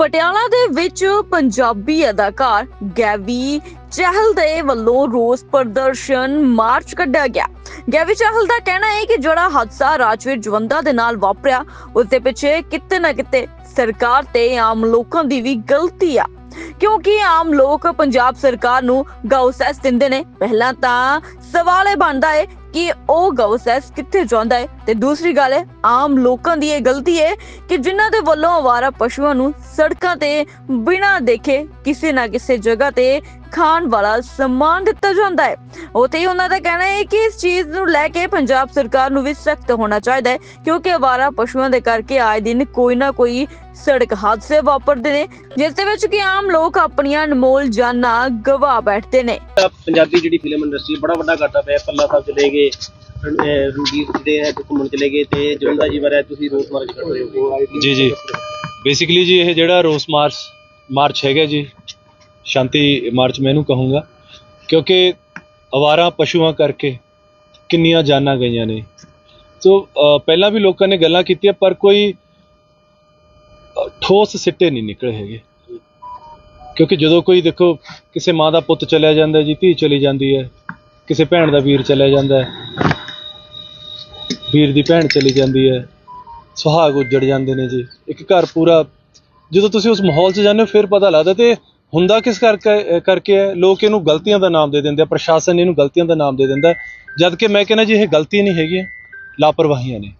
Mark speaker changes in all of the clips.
Speaker 1: ਪਟਿਆਲਾ ਦੇ ਵਿੱਚ ਪੰਜਾਬੀ ਅਦਾਕਾਰ ਗੈਵੀ ਚਹਿਲ ਦੇ ਵੱਲੋਂ ਰੋਸ ਪ੍ਰਦਰਸ਼ਨ ਮਾਰਚ ਕੱਢਿਆ ਗਿਆ। ਗੈਵੀ ਚਹਿਲ ਦਾ ਕਹਿਣਾ ਹੈ ਕਿ ਜਿਹੜਾ ਹਾਦਸਾ ਰਾਜਵੀਰ ਜਵੰਦਾ ਦੇ ਨਾਲ ਵਾਪਰਿਆ ਉਸ ਦੇ ਪਿੱਛੇ ਕਿਤੇ ਨਾ ਕਿਤੇ ਸਰਕਾਰ ਤੇ ਆਮ ਲੋਕਾਂ ਦੀ ਵੀ ਗਲਤੀ ਆ। ਕਿਉਂਕਿ ਆਮ ਲੋਕ ਪੰਜਾਬ ਸਰਕਾਰ ਨੂੰ ਗਾਉਸੈਸ ਦਿੰਦੇ ਨੇ। ਪਹਿਲਾਂ ਤਾਂ ਸਵਾਲ ਇਹ ਬਣਦਾ ਹੈ ਕਿ ਉਹ ਗਊਸੈਸ ਕਿੱਥੇ ਜਾਂਦਾ ਹੈ ਤੇ ਦੂਸਰੀ ਗੱਲ ਹੈ ਆਮ ਲੋਕਾਂ ਦੀ ਇਹ ਗਲਤੀ ਹੈ ਕਿ ਜਿਨ੍ਹਾਂ ਦੇ ਵੱਲੋਂ ਆਵਾਰਾ ਪਸ਼ੂਆਂ ਨੂੰ ਸੜਕਾਂ ਤੇ ਬਿਨਾਂ ਦੇਖੇ ਕਿਸੇ ਨਾ ਕਿਸੇ ਜਗ੍ਹਾ ਤੇ ਖਾਣ ਵਾਲਾ ਸਮਾਨ ਦਿੱਤਾ ਜਾਂਦਾ ਹੈ ਉਤੇ ਉਹਨਾਂ ਦਾ ਕਹਿਣਾ ਹੈ ਕਿ ਇਸ ਚੀਜ਼ ਨੂੰ ਲੈ ਕੇ ਪੰਜਾਬ ਸਰਕਾਰ ਨੂੰ ਵੀ ਸਖਤ ਹੋਣਾ ਚਾਹੀਦਾ ਹੈ ਕਿਉਂਕਿ ਆਵਾਰਾ ਪਸ਼ੂਆਂ ਦੇ ਕਰਕੇ ਆਏ ਦਿਨ ਕੋਈ ਨਾ ਕੋਈ ਸੜਕ ਹਾਦਸੇ ਵਾਪਰਦੇ ਨੇ, ਜਿਸ ਦੇ ਵਿੱਚ ਕਿ ਆਮ ਲੋਕ ਆਪਣੀਆਂ ਅਨਮੋਲ ਜਾਨਾਂ ਗਵਾ ਬੈਠਦੇ ਨੇ।
Speaker 2: ਪੰਜਾਬੀ ਜਿਹੜੀ ਫਿਲਮ ਇੰਡਸਟਰੀ, ਬੜਾ ਵੱਡਾ ਘਾਟਾ ਪਿਆ ਪੱਲਾ ਸਾਹਿਬ ਚਲੇ ਗਏ ਅਹ ਰੂਡੀ ਦੇ ਹੈ ਘੁੰਮਣ ਚਲੇ ਗਏ ਤੇ ਜਵੰਦਾ ਜੀ ਬਾਰੇ ਤੁਸੀਂ ਰੋਸ ਮਾਰਚ ਕਰ ਰਹੇ ਹੋ।
Speaker 3: ਜੀ ਜੀ। ਬੇਸਿਕਲੀ ਜੀ ਇਹ ਜਿਹੜਾ ਰੋਸ ਮਾਰਚ ਮਾਰਚ ਹੈਗਾ ਜੀ ਸ਼ਾਂਤੀ ਮਾਰਚ ਮੈਂ ਇਹਨੂੰ ਕਹੂੰਗਾ ਕਿਉਂਕਿ ਅਵਾਰਾ ਪਸ਼ੂਆਂ ਕਰਕੇ ਕਿੰਨੀਆਂ ਜਾਨਾਂ ਗਈਆਂ ਨੇ। ਸੋ ਅ, ਪਹਿਲਾਂ ਵੀ ਲੋਕਾਂ ਨੇ ਗੱਲਾਂ ਕੀਤੀਆਂ ਪਰ ਕੋਈ ਅ, ਠੋਸ ਸਿੱਟੇ ਨਹੀਂ ਨਿਕਲੇ ਹੈਗੇ। ਕਿਉਂਕਿ ਜਦੋਂ ਕੋਈ ਦੇਖੋ ਕਿਸੇ ਮਾਂ ਦਾ ਪੁੱਤ ਚਲਿਆ ਜਾਂਦਾ ਜੀ ਧੀ ਚਲੀ ਜਾਂਦੀ ਹੈ ਕਿਸੇ ਭੈਣ ਦਾ ਵੀਰ ਚਲਿਆ ਜਾਂਦਾ ਹੈ। ਵੀਰ ਦੀ ਭੈਣ ਚਲੀ ਜਾਂਦੀ ਹੈ। ਸੁਹਾਗ ਉੱਜੜ ਜਾਂਦੇ ਨੇ ਜੀ। ਇੱਕ ਘਰ ਪੂਰਾ ਜਦੋਂ ਤੁਸੀਂ ਉਸ ਮਾਹੌਲ 'ਚ ਜਾਂਦੇ ਹੋ ਫਿਰ ਪਤਾ ਲੱਗਦਾ ਤੇ ਹੁੰਦਾ ਕਿਸ ਕਰਕੇ ਕਰਕੇ ਹੈ? ਲੋਕ ਇਹਨੂੰ ਗਲਤੀਆਂ ਦਾ ਨਾਮ ਦੇ ਦਿੰਦੇ ਆ ਪ੍ਰਸ਼ਾਸਨ ਇਹਨੂੰ ਗਲਤੀਆਂ ਦਾ ਨਾਮ ਦੇ ਦਿੰਦਾ। ਜਦ ਕਿ ਮੈਂ ਕਹਿੰਦਾ ਜੀ ਇਹ ਗਲਤੀ ਨਹੀਂ ਹੈਗੀਆਂ ਲਾਪਰਵਾਹੀਆਂ ਨੇ।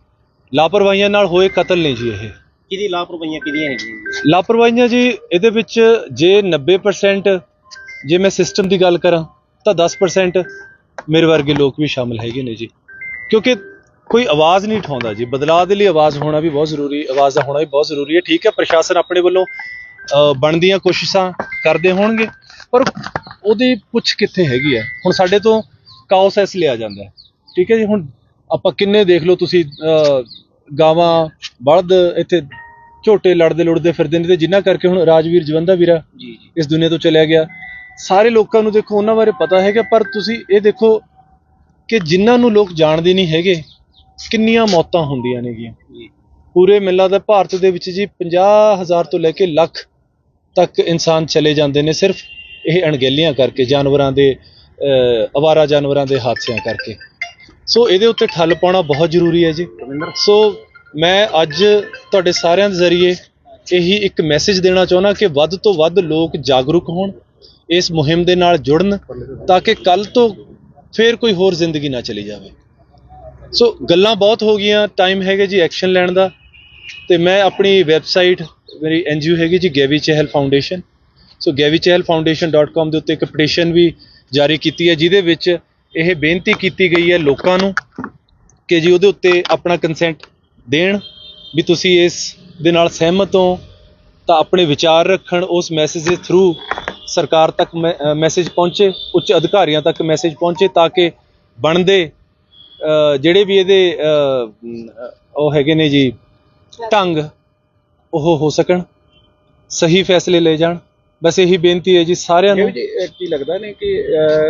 Speaker 3: ਲਾਪਰਵਾਹੀਆਂ ਨਾਲ ਹੋਏ ਕਤਲ ਨੇ ਜੀ ਇਹ।
Speaker 2: ਕਿਹਦੀ ਲਾਪਰਵਾਹੀਆਂ ਕਿਹਦੀਆਂ ਹੈਗੀਆਂ
Speaker 3: ਲਾਪਰਵਾਹੀਆਂ ਜੀ ਇਹਦੇ ਵਿੱਚ ਜੇ 90% ਜੇ ਮੈਂ ਸਿਸਟਮ ਦੀ ਗੱਲ ਕਰਾਂ ਤਾਂ 10% ਮੇਰੇ ਵਰਗੇ ਲੋਕ ਵੀ ਸ਼ਾਮਲ ਹੈਗੇ ਨੇ ਜੀ। ਕਿਉਂਕਿ ਕੋਈ ਆਵਾਜ਼ ਨਹੀਂ ਉਠਾਉਂਦਾ ਜੀ। ਬਦਲਾਅ ਦੇ ਲਈ ਆਵਾਜ਼ ਹੋਣਾ ਵੀ ਬਹੁਤ ਜ਼ਰੂਰੀ ਆਵਾਜ਼ ਦਾ ਹੋਣਾ ਵੀ ਬਹੁਤ ਜ਼ਰੂਰੀ ਹੈ। ਠੀਕ ਹੈ ਪ੍ਰਸ਼ਾਸਨ ਆਪਣੇ ਵੱਲੋਂ ਬਣਦੀਆਂ ਕੋਸ਼ਿਸ਼ਾਂ ਕਰਦੇ ਹੋਣਗੇ। ਪਰ ਉਹਦੀ ਪੁੱਛ ਕਿੱਥੇ ਹੈਗੀ ਹੈ? ਹੁਣ ਸਾਡੇ ਤੋਂ ਕਾਉਸੈਸ ਲਿਆ ਜਾਂਦਾ ਹੈ। ਠੀਕ ਹੈ ਜੀ ਹੁਣ ਆਪਾਂ ਕਿੰਨੇ ਦੇਖ ਲਓ ਤੁਸੀਂ ਗਾਵਾਂ ਬਲਦ ਇੱਥੇ ਝੋਟੇ ਲੜਦੇ ਲੁੜਦੇ ਫਿਰਦੇ ਨੇ ਤੇ ਜਿਨ੍ਹਾਂ ਕਰਕੇ ਹੁਣ ਰਾਜਵੀਰ ਜਵੰਦਾ ਵੀਰਾ
Speaker 2: ਜੀ ਜੀ।
Speaker 3: ਇਸ ਦੁਨੀਆ ਤੋਂ ਚਲਿਆ ਗਿਆ। ਸਾਰੇ ਲੋਕਾਂ ਨੂੰ ਦੇਖੋ ਉਹਨਾਂ ਬਾਰੇ ਪਤਾ ਹੈਗਾ ਪਰ ਤੁਸੀਂ ਇਹ ਦੇਖੋ ਕਿ ਜਿਨ੍ਹਾਂ ਨੂੰ ਲੋਕ ਜਾਣਦੇ ਨਹੀਂ ਹੈਗੇ ਕਿੰਨੀਆਂ ਮੌਤਾਂ ਹੁੰਦੀਆਂ ਨੇਗੀਆਂ। ਪੂਰੇ ਮਿਲਾ ਦਾ ਭਾਰਤ ਦੇ ਵਿੱਚ ਜੀ 50000 ਤੋਂ ਲੈ ਕੇ ਲੱਖ ਤੱਕ ਇਨਸਾਨ ਚਲੇ ਜਾਂਦੇ ਨੇ ਸਿਰਫ ਇਹ ਅਣਗਹਿਲੀਆਂ ਕਰਕੇ ਜਾਨਵਰਾਂ ਦੇ ਅਵਾਰਾ ਜਾਨਵਰਾਂ ਦੇ ਹਾਦਸਿਆਂ ਕਰਕੇ। ਸੋ ਇਹਦੇ ਉੱਤੇ ਠੱਲ ਪਾਉਣਾ ਬਹੁਤ ਜ਼ਰੂਰੀ ਹੈ ਜੀ। ਸੋ ਮੈਂ ਅੱਜ ਤੁਹਾਡੇ ਸਾਰਿਆਂ ਦੇ ਜ਼ਰੀਏ ਇਹੀ ਇੱਕ ਮੈਸੇਜ ਦੇਣਾ ਚਾਹੁੰਦਾ ਕਿ ਵੱਧ ਤੋਂ ਵੱਧ ਲੋਕ ਜਾਗਰੂਕ ਹੋਣ ਇਸ ਮੁਹਿੰਮ ਦੇ ਨਾਲ ਜੁੜਨ ਤਾਂ ਕਿ ਕੱਲ ਤੋਂ ਫੇਰ ਕੋਈ ਹੋਰ ਜ਼ਿੰਦਗੀ ਨਾ ਚਲੀ ਜਾਵੇ। ਸੋ ਗੱਲਾਂ ਬਹੁਤ ਹੋ ਗਈਆਂ ਟਾਈਮ ਹੈਗਾ ਜੀ ਐਕਸ਼ਨ ਲੈਣ ਦਾ। ਤੇ ਮੈਂ ਆਪਣੀ ਵੈਬਸਾਈਟ ਮੇਰੀ ਐਨਜੀਓ ਹੈਗੀ ਜੀ ਗੈਵੀ ਚਹਿਲ ਫਾਊਂਡੇਸ਼ਨ ਸੋ gavichahalfoundation.com ਦੇ ਉੱਤੇ ਇੱਕ ਪਟੀਸ਼ਨ ਵੀ ਜਾਰੀ ਕੀਤੀ ਹੈ, ਜਿਹਦੇ ਵਿੱਚ ਇਹ ਬੇਨਤੀ ਕੀਤੀ ਗਈ ਹੈ ਲੋਕਾਂ ਨੂੰ ਕਿ ਜੀ ਉਹਦੇ ਉੱਤੇ ਆਪਣਾ ਕੰਸੈਂਟ ਦੇਣ, ਵੀ ਤੁਸੀਂ ਇਸ ਦੇ ਨਾਲ ਸਹਿਮਤ ਹੋ, ਤਾਂ ਆਪਣੇ ਵਿਚਾਰ ਰੱਖਣ, ਉਸ ਮੈਸੇਜ ਦੇ ਥਰੂ ਸਰਕਾਰ ਤੱਕ ਮੈਸੇਜ ਪਹੁੰਚੇ ਉੱਚ ਅਧਿਕਾਰੀਆਂ ਤੱਕ ਮੈਸੇਜ ਪਹੁੰਚੇ ਤਾਂ ਕਿ ਬਣਦੇ ਜਿਹੜੇ ਵੀ ਇਹਦੇ ਉਹ ਹੈਗੇ ਨੇ ਜੀ ਢੰਗ ਉਹ ਹੋ ਸਕਣ ਸਹੀ ਫੈਸਲੇ ਲੈ ਜਾਣ। ਬਸ ਇਹੀ ਬੇਨਤੀ ਹੈ ਜੀ ਸਾਰਿਆਂ ਨੂੰ।
Speaker 4: ਕੀ ਲੱਗਦਾ ਨੇ ਕਿ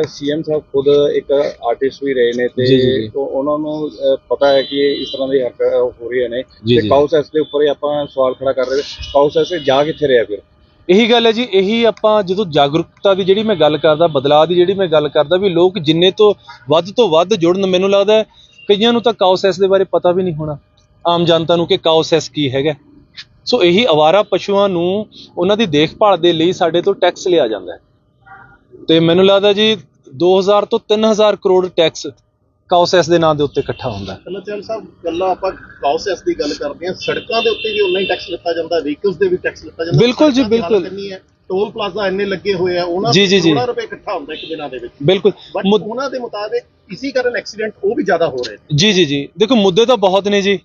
Speaker 4: ਸੀਐਮ ਸਾਹਿਬ ਖੁਦ ਇੱਕ ਆਰਟਿਸਟ ਵੀ ਰਹੇ ਨੇ ਤੇ ਉਹਨਾਂ ਨੂੰ ਪਤਾ ਹੈ ਕਿ ਇਸ ਤਰ੍ਹਾਂ ਦੀ ਹਰਕਤ ਹੋ ਰਹੀ ਨੇ। ਤੇ। ਕਾਉਸੈਸ ਦੇ ਉੱਪਰ ਆਪਾਂ ਸਵਾਲ ਖੜਾ ਕਰ ਰਹੇ ਕਾਉਸੈਸ ਜਾ ਕਿੱਥੇ ਰਿਹਾ ਫਿਰ?
Speaker 3: ਇਹੀ ਗੱਲ ਹੈ ਜੀ, ਇਹੀ ਆਪਾਂ ਜਦੋਂ ਜਾਗਰੂਕਤਾ ਦੀ ਜਿਹੜੀ ਮੈਂ ਗੱਲ ਕਰਦਾ, ਬਦਲਾਅ ਦੀ ਜਿਹੜੀ ਮੈਂ ਗੱਲ ਕਰਦਾ, ਵੀ ਲੋਕ ਜਿੰਨੇ ਤੋਂ ਵੱਧ ਤੋਂ ਵੱਧ ਜੁੜਨ, ਮੈਨੂੰ ਲੱਗਦਾ ਕਈਆਂ ਨੂੰ ਤਾਂ ਕਾਉਸੈਸ ਦੇ ਬਾਰੇ ਪਤਾ ਵੀ ਨਹੀਂ ਹੋਣਾ। ਆਮ ਜਨਤਾ ਨੂੰ ਕਿ ਕਾਉਸੈਸ ਕੀ ਹੈਗਾ। ਸੋ ਇਹੀ ਅਵਾਰਾ ਪਸ਼ੂਆਂ ਨੂੰ ਉਹਨਾਂ ਦੀ ਦੇਖਭਾਲ ਦੇ ਲਈ ਸਾਡੇ ਤੋਂ ਟੈਕਸ ਲਿਆ ਜਾਂਦਾ ਹੈ। ਤੇ ਮੈਨੂੰ ਲੱਗਦਾ ਜੀ 2000 ਤੋਂ 3000 ਕਰੋੜ ਟੈਕਸ ਕਾਉਸੈਸ ਦੇ ਨਾਂ ਦੇ ਉੱਤੇ ਇਕੱਠਾ ਹੁੰਦਾ ਹੈ।
Speaker 5: ਕਨਚਲ ਸਾਹਿਬ ਗੱਲਾਂ ਆਪਾਂ ਕਾਉਸੈਸ ਦੀ ਗੱਲ ਕਰਦੇ ਹਾਂ। ਸੜਕਾਂ ਦੇ ਉੱਤੇ ਵੀ ਉਨਾ ਹੀ ਟੈਕਸ ਲਿੱਤਾ ਜਾਂਦਾ ਵਹੀਕਲਸ ਦੇ ਵੀ ਟੈਕਸ ਲਿੱਤਾ ਜਾਂਦਾ।
Speaker 3: ਬਿਲਕੁਲ ਜੀ, ਬਿਲਕੁਲ।
Speaker 5: ਟੋਲ ਪਲਾਜ਼ਾ ਇੰਨੇ ਲੱਗੇ ਹੋਏ ਆ ਉਹਨਾਂ ਦੇ
Speaker 3: ਜੀ, ਜੀ।
Speaker 5: ਕਰੋੜਾਂ ਰੁਪਏ ਇਕੱਠਾ ਹੁੰਦਾ ਇੱਕ ਦਿਨਾਂ ਦੇ ਵਿੱਚ।
Speaker 3: ਬਿਲਕੁਲ।
Speaker 5: ਬਟ ਉਹਨਾਂ ਦੇ ਮੁਤਾਬਿਕ ਇਸੇ ਕਾਰਨ ਐਕਸੀਡੈਂਟ ਉਹ ਵੀ ਜ਼ਿਆਦਾ ਹੋ ਰਹੇ ਨੇ।
Speaker 3: ਜੀ ਜੀ ਜੀ। ਦੇਖੋ ਮੁੱਦੇ ਤਾਂ ਬਹੁਤ ਨੇ ਜੀ।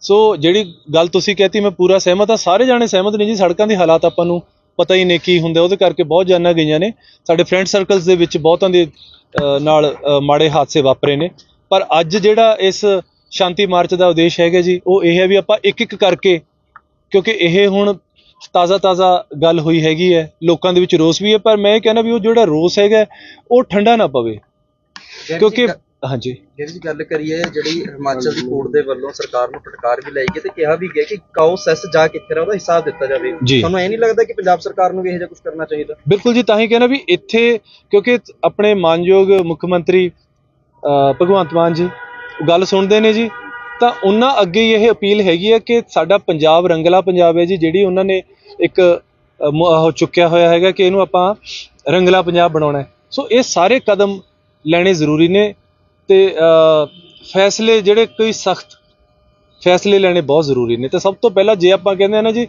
Speaker 3: ਸੋ ਜਿਹੜੀ ਗੱਲ ਤੁਸੀਂ ਕਹਿਤੀ ਮੈਂ ਪੂਰਾ ਸਹਿਮਤ ਹਾਂ। ਸਾਰੇ ਜਾਣੇ ਸਹਿਮਤ ਨੇ ਜੀ ਸੜਕਾਂ ਦੇ ਹਾਲਾਤ ਆਪਾਂ ਨੂੰ ਪਤਾ ਹੀ ਨੇ ਕੀ ਹੁੰਦੇ ਉਹਦੇ ਕਰਕੇ ਬਹੁਤ ਜਾਨਾਂ ਗਈਆਂ ਨੇ। ਸਾਡੇ ਫਰੈਂਡ ਸਰਕਲਸ ਦੇ ਵਿੱਚ ਬਹੁਤਾਂ ਦੇ ਨਾਲ ਮਾੜੇ ਹਾਦਸੇ ਵਾਪਰੇ ਨੇ। ਪਰ ਅੱਜ ਜਿਹੜਾ ਇਸ ਸ਼ਾਂਤੀ ਮਾਰਚ ਦਾ ਉਦੇਸ਼ ਹੈਗਾ ਜੀ ਉਹ ਇਹ ਹੈ ਵੀ ਆਪਾਂ ਇੱਕ ਇੱਕ ਕਰਕੇ ਕਿਉਂਕਿ ਇਹ ਹੁਣ ਤਾਜ਼ਾ ਤਾਜ਼ਾ ਗੱਲ ਹੋਈ ਹੈਗੀ ਹੈ। ਲੋਕਾਂ ਦੇ ਵਿੱਚ ਰੋਸ ਵੀ ਹੈ ਪਰ ਮੈਂ ਇਹ ਕਹਿੰਦਾ ਵੀ ਉਹ ਜਿਹੜਾ ਰੋਸ ਹੈਗਾ ਉਹ ਠੰਡਾ ਨਾ ਪਵੇ। ਕਿਉਂਕਿ ਹਾਂਜੀ।
Speaker 6: ਜੇ ਅਸੀਂ ਗੱਲ ਕਰੀਏ ਜਿਹੜੀ ਹਿਮਾਚਲ ਦੀ ਕੋਰਟ ਦੇ ਵੱਲੋਂ ਸਰਕਾਰ ਨੂੰ ਫਟਕਾਰ ਵੀ ਲਾਈ ਗਈ ਤੇ ਕਿਹਾ ਵੀ ਗਿਆ ਕਿ ਕਾਓ ਸੈਸ ਜਾ ਕਿੱਥੇ ਰਿਹਾ ਉਹਦਾ ਹਿਸਾਬ ਦਿੱਤਾ ਜਾਵੇ। ਤੁਹਾਨੂੰ ਇਹ ਨਹੀਂ ਲੱਗਦਾ ਕਿ ਪੰਜਾਬ ਸਰਕਾਰ ਨੂੰ ਵੀ ਇਹੋ ਜਿਹਾ ਕੁਝ ਕਰਨਾ ਚਾਹੀਦਾ?
Speaker 3: ਬਿਲਕੁਲ ਜੀ ਤਾਂ ਹੀ ਕਹਿੰਦਾ ਵੀ ਇੱਥੇ ਕਿਉਂਕਿ ਆਪਣੇ ਮਾਨਯੋਗ ਮੁੱਖ ਮੰਤਰੀ ਭਗਵੰਤ ਮਾਨ ਜੀ ਗੱਲ ਸੁਣਦੇ ਨੇ ਜੀ ਤਾਂ ਉਹਨਾਂ ਅੱਗੇ ਇਹ ਅਪੀਲ ਹੈਗੀ ਹੈ ਕਿ ਸਾਡਾ ਪੰਜਾਬ ਰੰਗਲਾ ਪੰਜਾਬ ਹੈ ਜੀ ਜਿਹੜੀ ਉਹਨਾਂ ਨੇ ਇੱਕ ਚੁੱਕਿਆ ਹੋਇਆ ਹੈਗਾ ਕਿ ਇਹਨੂੰ ਆਪਾਂ ਰੰਗਲਾ ਪੰਜਾਬ ਬਣਾਉਣਾ ਹੈ। ਸੋ ਇਹ ਸਾਰੇ ਕਦਮ ਲੈਣੇ ਜ਼ਰੂਰੀ ਨੇ। ਤੇ ਫੈਸਲੇ ਜਿਹੜੇ ਕੋਈ ਸਖਤ ਫੈਸਲੇ ਲੈਣੇ ਬਹੁਤ ਜ਼ਰੂਰੀ ਨੇ। ਤੇ ਸਭ ਤੋਂ ਪਹਿਲਾਂ ਜੇ ਆਪਾਂ ਕਹਿੰਦੇ ਆ ਨਾ ਜੀ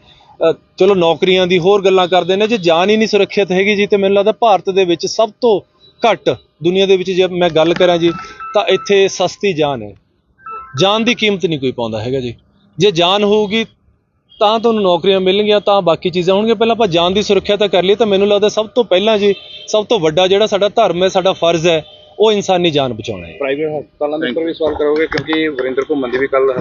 Speaker 3: ਚਲੋ ਨੌਕਰੀਆਂ ਦੀ ਹੋਰ ਗੱਲਾਂ ਕਰਦੇ ਨੇ, ਜੇ ਜਾਨ ਹੀ ਨਹੀਂ ਸੁਰੱਖਿਅਤ ਹੈਗੀ ਜੀ, ਤੇ ਮੈਨੂੰ ਲੱਗਦਾ ਭਾਰਤ ਦੇ ਵਿੱਚ ਸਭ ਤੋਂ ਘੱਟ ਦੁਨੀਆ ਦੇ ਵਿੱਚ ਜੇ ਮੈਂ ਗੱਲ ਕਰਾਂ ਜੀ, ਤਾਂ ਇੱਥੇ ਸਸਤੀ ਜਾਨ ਹੈ। ਜਾਨ ਦੀ ਕੀਮਤ ਨਹੀਂ ਕੋਈ ਪਾਉਂਦਾ ਹੈਗਾ ਜੀ। ਜੇ ਜਾਨ ਹੋਊਗੀ, ਤਾਂ ਤੁਹਾਨੂੰ ਨੌਕਰੀਆਂ ਮਿਲਣਗੀਆਂ, ਤਾਂ ਬਾਕੀ ਚੀਜ਼ਾਂ ਹੋਣਗੀਆਂ। ਪਹਿਲਾਂ ਆਪਾਂ ਜਾਨ ਦੀ ਸੁਰੱਖਿਆ ਤਾਂ ਕਰ ਲਈ ਤਾਂ ਮੈਨੂੰ ਲੱਗਦਾ ਸਭ ਤੋਂ ਪਹਿਲਾਂ ਜੀ, ਸਭ ਤੋਂ ਵੱਡਾ ਜਿਹੜਾ ਸਾਡਾ ਧਰਮ ਹੈ, ਸਾਡਾ ਫਰਜ਼ ਹੈ ਉਹ ਇਨਸਾਨੀ ਜਾਨ ਬਚਾਉਣਾ ਹੈ।
Speaker 4: ਪ੍ਰਾਈਵੇਟ ਹਸਪਤਾਲਾਂ ਦੇ ਉੱਪਰ ਵੀ ਸਵਾਲ ਕਰੋਗੇ ਕਿਉਂਕਿ ਵਰਿੰਦਰ ਘੁੰਮਣ ਦੀ ਵੀ ਕੱਲ